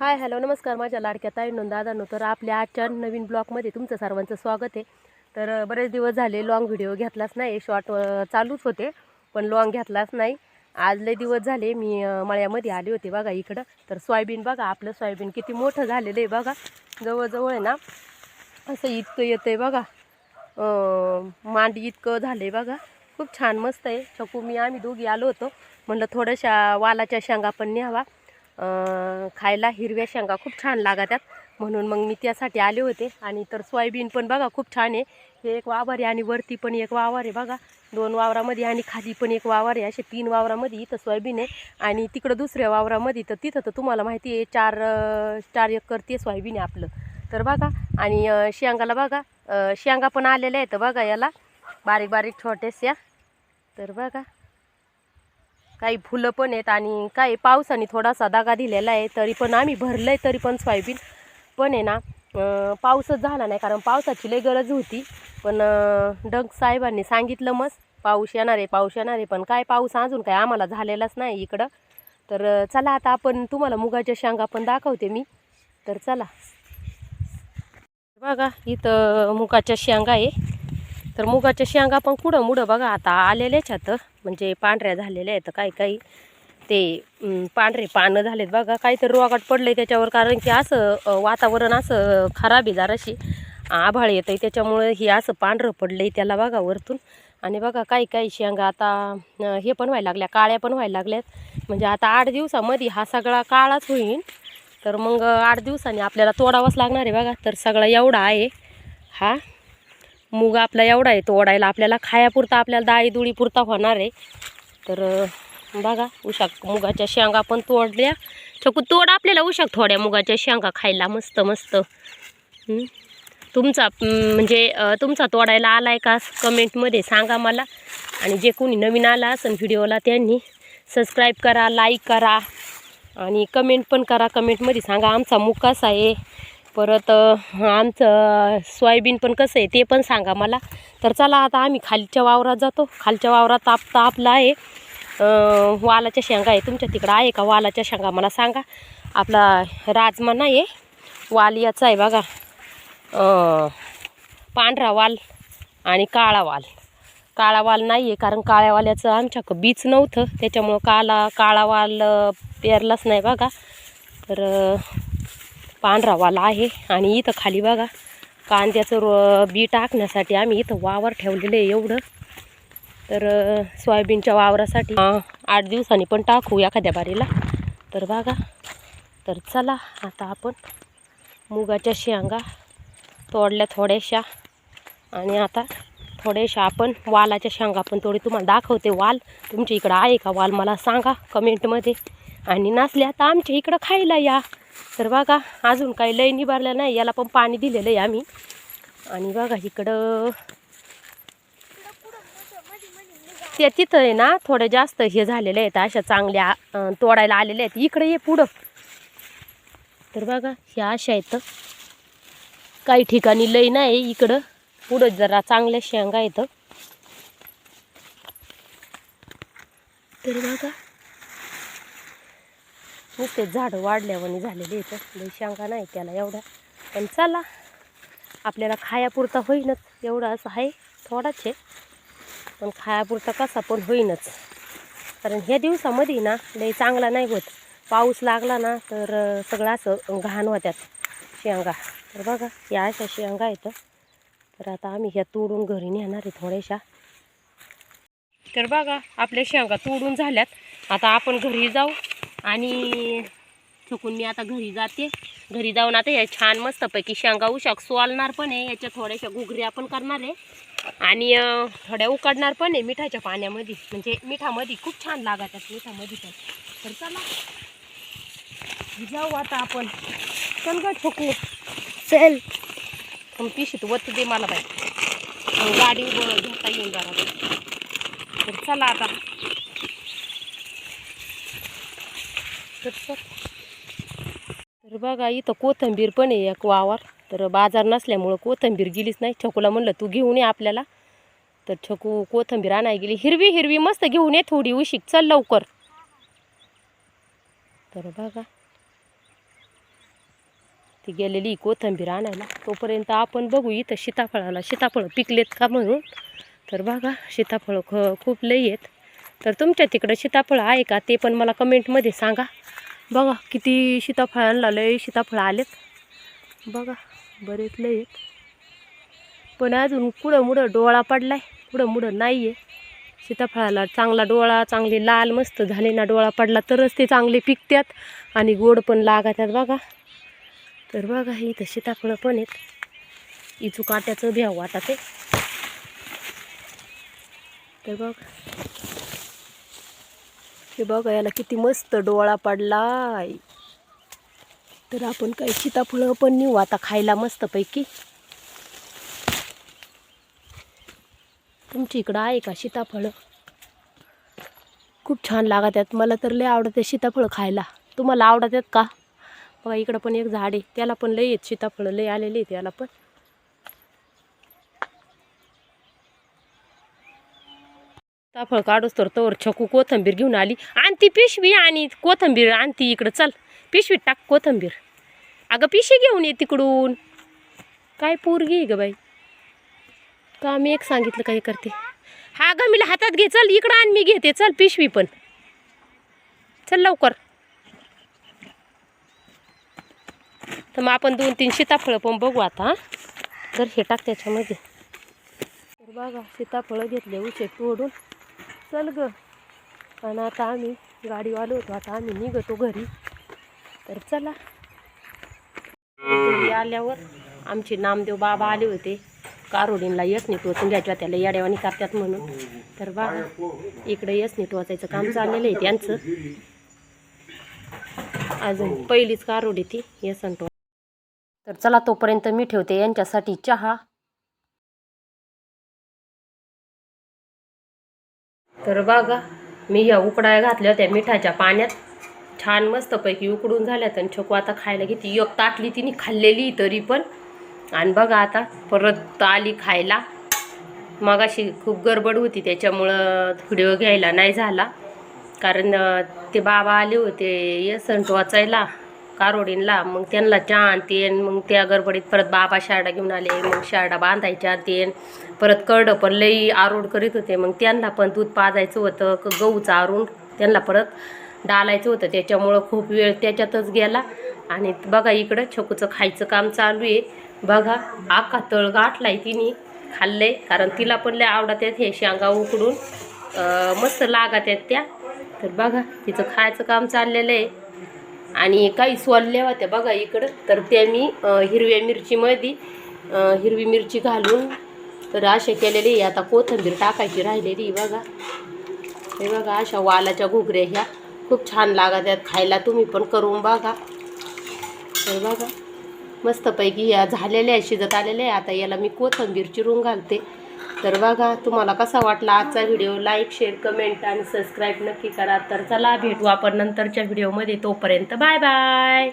Hi hello नमस्कार माझ्या लाडक्या ताईंनो दादांनो. तर आपल्या आजच्या नवीन ब्लॉगमध्ये तुमचं सर्वांचं स्वागत आहे. तर बरेच दिवस झाले लॉंग व्हिडिओ घेतलाच नाही. शॉर्ट चालूच होते पण लॉंग घेतलाच नाही. आज लय दिवस झाले मी मळ्यामध्ये आले होते बघा इकडं. तर सोयाबीन बघा आपलं सोयाबीन किती मोठं झालेलं आहे बघा. जवळजवळ आहे ना असं इतकं येतं आहे बघा. मांडी मांड इतकं झालं आहे बघा. खूप छान मस्त आहे. शकू मी आम्ही दोघी आलो होतो. म्हणलं थोड्याशा वालाच्या शेंगा पण न्यावा. खायला हिरव्या शेंगा खूप छान लागतात. म्हणून मग मी त्यासाठी आले होते. आणि तर सोयाबीन पण बघा खूप छान आहे. हे एक वावर आहे आणि वरती पण एक वावर आहे बघा. दोन वावरामध्ये आणि खाली पण एक वावर आहे. असे तीन वावरामध्ये इथं सोयाबीन आहे. आणि तिकडं दुसऱ्या वावरामध्ये तर तिथं तर तुम्हाला माहिती आहे चार चार एकर ते सोयाबीन आहे आपलं. तर बघा आणि शेंगाला बघा शेंगा पण आलेल्या आहेत बघा याला. बारीक बारीक छोट्याशा. तर बघा. काही फुलं पण आहेत आणि काही पावसाने थोडासा दागा दिलेला आहे. तरी पण आम्ही भरलं आहे तरी पण सोयाबीन पण आहे ना. पाऊसच झाला नाही कारण पावसाची लय गरज होती. पण डग साहेबांनी सांगितलं मस्त पाऊस येणार आहे पाऊस येणार आहे. पण काय पाऊस अजून काय आम्हाला झालेलाच नाही इकडं. तर चला आता आपण तुम्हाला मुगाच्या शेंगा पण दाखवते मी. तर चला. बघा इथं मुगाच्या शेंगा आहे. तर मुगाच्या शेंगा पण कुठं मुडं बघा आता आलेल्याच आहेत म्हणजे पांढऱ्या झालेल्या आहेत काही काही. ते पांढरे पानं झालेत बघा. काहीतरी रोगाट पडले त्याच्यावर कारण की असं वातावरण असं खराब आहे जराशी. आभाळ येतं आहे त्याच्यामुळे हे असं पांढरं पडलं आहे त्याला बघा वरतून. आणि बघा काही काही शेंगा आता हे पण व्हायला लागल्या काळ्या पण व्हायला लागल्यात. म्हणजे आता आठ दिवसामध्ये हा सगळा काळाच होईल तर मग आठ दिवसांनी आपल्याला तोडावंच लागणार आहे बघा. तर सगळा एवढा आहे हा. मूग आपला एवढा आहे तोडायला आपल्याला खायापुरता आपल्याला दाळी दुळी पुरता होणार आहे. तर बघा उशाक मुगाच्या शेंगा पण तोडल्या. चकू तोड आपल्याला उशाक थोड्या मुगाच्या शेंगा खायला मस्त मस्त. तुमचा म्हणजे तुमचा तोडायला आला आहे का? कमेंटमध्ये सांगा मला. आणि जे कोणी नवीन आला असेल व्हिडिओला त्यांनी सबस्क्राईब करा लाईक करा. आणि कमेंट पण करा. कमेंटमध्ये सांगा आमचा मूग कसा आहे. परत आमचं सोयाबीन पण कसं आहे ते पण सांगा मला. तर चला आता आम्ही खालच्या वावरात जातो. खालच्या वावरात ताप तापला आहे वालाच्या शेंगा आहे. तुमच्या तिकडं आहे का वालाच्या शेंगा? मला सांगा. आपला राजमा नाही आहे वाल याचा आहे बघा. पांढरा वाल आणि काळा वाल. काळा वाल नाही आहे कारण काळ्या वाल्याचं आमच्याकडं बीच नव्हतं. त्याच्यामुळं काला काळा वाल पेरलाच नाही बघा. तर पांढरा वाला आहे. आणि इथं खाली बघा कांद्याचं रो बी टाकण्यासाठी आम्ही इथं वावर ठेवलेलं आहे एवढं. तर सोयाबीनच्या वावरासाठी आठ दिवसांनी पण टाकू एखाद्या बारीला. तर बघा तर चला आता आपण मुगाच्या शेंगा तोडल्या थोड्याशा. आणि आता थोड्याशा आपण वालाच्या शेंगा पण थोडी तुम्हाला दाखवते वाल. तुमच्या इकडं आहे का वाल? मला सांगा कमेंटमध्ये. आणि नसल्या तर आमच्या इकडं खायला या. तर बघा अजून काही लय निभारलं नाही याला पण पाणी दिलेलं आहे आम्ही. आणि बघा इकडं ते तिथं आहे ना थोडं जास्त हे झालेले आहेत अशा चांगल्या तोडायला आलेल्या आहेत. इकडे ये पुढं. तर बघा ह्या अशा आहेत. काही ठिकाणी लई नाही इकडं. पुढं जरा चांगल्या शेंगा आहेत. तर बघा नुसते झाडं वाढल्यावानी झालेले आहेत. लई शेंगा नाही त्याला एवढ्या. पण चला आपल्याला खायापुरता होईनच एवढं असं आहे थोडाच आहे. पण खायापुरता कसा पण होईनच. कारण ह्या दिवसामध्ये ना लई चांगला नाही होत. पाऊस लागला ना तर सगळं असं घाण होत्यात शेंगा. तर बघा या अशा शेंगा आहेत. तर आता आम्ही ह्या तोडून घरी नेणार आहे थोड्याशा. तर बघा आपल्या शेंगा तोडून झाल्यात. आता आपण घरी जाऊ. आणि चुकून मी आता घरी जाते. घरी जाऊन आता या छान मस्तपैकी शेंगा उशाक सोलणार पण आहे. याच्या थोड्याशा घुगऱ्या पण करणार आहे. आणि थोड्या उकडणार पण आहे मिठाच्या पाण्यामध्ये. म्हणजे मिठामध्ये खूप छान लागतात मिठामध्ये पण. तर चला. जाऊ आता आपण. चल ग ठोकू चल. मग पिशीत वत दे मला बाई. गाडी घेता येईल जरा तर चला आता. तर तर बघा इथं कोथंबीर पण आहे एक वावर. तर बाजार नसल्यामुळं कोथंबीर गेलीच नाही. छकूला म्हणलं तू घेऊन ये आपल्याला. तर छकू कोथंबीर आणाय गेली. हिरवी हिरवी मस्त घेऊन ये थोडी उशीक. चल लवकर. तर बघा ती गेलेली कोथंबीर आणायला. तोपर्यंत आपण बघू इथं सीताफळाला. सीताफळं पिकलेत का म्हणून. तर बघा सीताफळं ख खूप लई आहेत. तर तुमच्या तिकडं सीताफळं आहे का? ते पण मला कमेंटमध्ये सांगा. बघा किती सीताफळांना लय सीताफळं आलेत. बघा बरेच लय आहेत. पण अजून कुठं मुडं डोळा पडलाय कुठं मुडं नाही आहे सीताफळाला चांगला डोळा चांगली लाल मस्त झाले ना डोळा पडला तरच ते चांगले पिकतात आणि गोड पण लागतात बघा. तर बघा इथं सीताफळं पण आहेत. इचू काट्याचं भ्याव आता ते तर बघा. हे बघा याला किती मस्त डोळा पडलाय. तर आपण काही सीताफळं पण नेऊ आता खायला मस्तपैकी. तुमच्या इकडं आहे का सीताफळं? खूप छान लागत आहेत. मला तर लय आवडते सीताफळं खायला. तुम्हाला आवडत आहेत का? बघा इकडं पण एक झाड आहे. त्याला पण लय आहेत सीताफळं. लय आलेले आहेत त्याला पण. सीताफळ काढूस तर तोवर छकू कोथंबीर घेऊन आली. आणि ती पिशवी आणि कोथंबीर आणि ती इकडं चल. पिशवीत टाक कोथंबीर. अगं पिशवी घेऊन ये तिकडून. काय पोरगी घे ग बाई? का मी एक सांगितलं काय करते? हा ग मीला हातात घे. चल इकडं आण मी घेते. चल पिशवी पण. चल लवकर. तर मग आपण दोन तीन सीताफळं पण बघू आता तर हे टाक त्याच्यामध्ये. तर बघा सीताफळं घेतले उशे तोडून. चल ग. आणि आता आम्ही गाडीवालो होतो. आता आम्ही निघतो घरी. तर चला. घरी आल्यावर आमचे नामदेव बाबा आले होते. कारोडींला यसनी टोचून घ्यायच्या त्याला येड्यावानी करतात म्हणून. तर बा इकडे यसनी वाचायचं काम चाललेलं आहे त्यांचं. अजून पहिलीच कारोडी ती यसन तर चला तोपर्यंत मी ठेवते. यांच्यासाठी चहा. तर बघा मी ह्या उकडाया घातल्या होत्या मिठाच्या पाण्यात. छान मस्तपैकी उकडून झाल्यात आणि छकू आता खायला घेते. एक ताटली तिने खाल्लेली तरी पण. आणि बघा आता परत आली खायला. मग खूप गडबड होती त्याच्यामुळं व्हिडिओ घ्यायला नाही झाला. कारण ते बाबा आले होते येसन वाचायला. कारोडींला मग त्यांना चहा आणतेन. मग त्या गडबडीत परत बाबा शारडा घेऊन आले. मग शारडा बांधायच्या तेन परत करडं पण लई आरोड करीत होते. मग त्यांना पण दूध पाजायचं होतं. गहूचं आरून त्यांना परत डालायचं होतं. त्याच्यामुळं खूप वेळ त्याच्यातच गेला. आणि बघा इकडं छकूचं खायचं काम चालू आहे. बघा आका तळ गाठलाय तिने. खाल्लंय. कारण तिला पण लय आवडत आहेत हे शेंगा उकडून. मस्त लागत आहेत त्या. तर बघा तिचं खायचं काम चाललेलं आहे. आणि काही सोलल्या होत्या बघा इकडं. तर त्या मी हिरव्या मिरचीमध्ये हिरवी मिरची घालून तर असे केलेले आता कोथिंबीर टाकायची राहिलेली बघा. हे बघा अशा वालाच्या घुगऱ्या ह्या. खूप छान लागत आहेत खायला. तुम्ही पण करून बघा. हे बघा. मस्तपैकी या झालेल्या आहे शिजत आलेल्या आहे आता याला मी कोथिंबीर चिरून घालते. तर बघा तुम्हाला कसा वाटला आजचा व्हिडिओ? लाईक शेअर कमेंट आणि सबस्क्राईब नक्की करा. तर चला भेटू आपण नंतरच्या व्हिडिओमध्ये. तोपर्यंत बाय बाय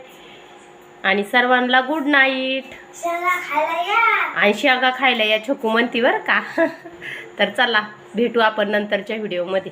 आणि सर्वांना गुड नाईट आणि शेंगा खायला या छोकू म्हणती बरं का. तर चला भेटू आपण नंतरच्या व्हिडिओमध्ये.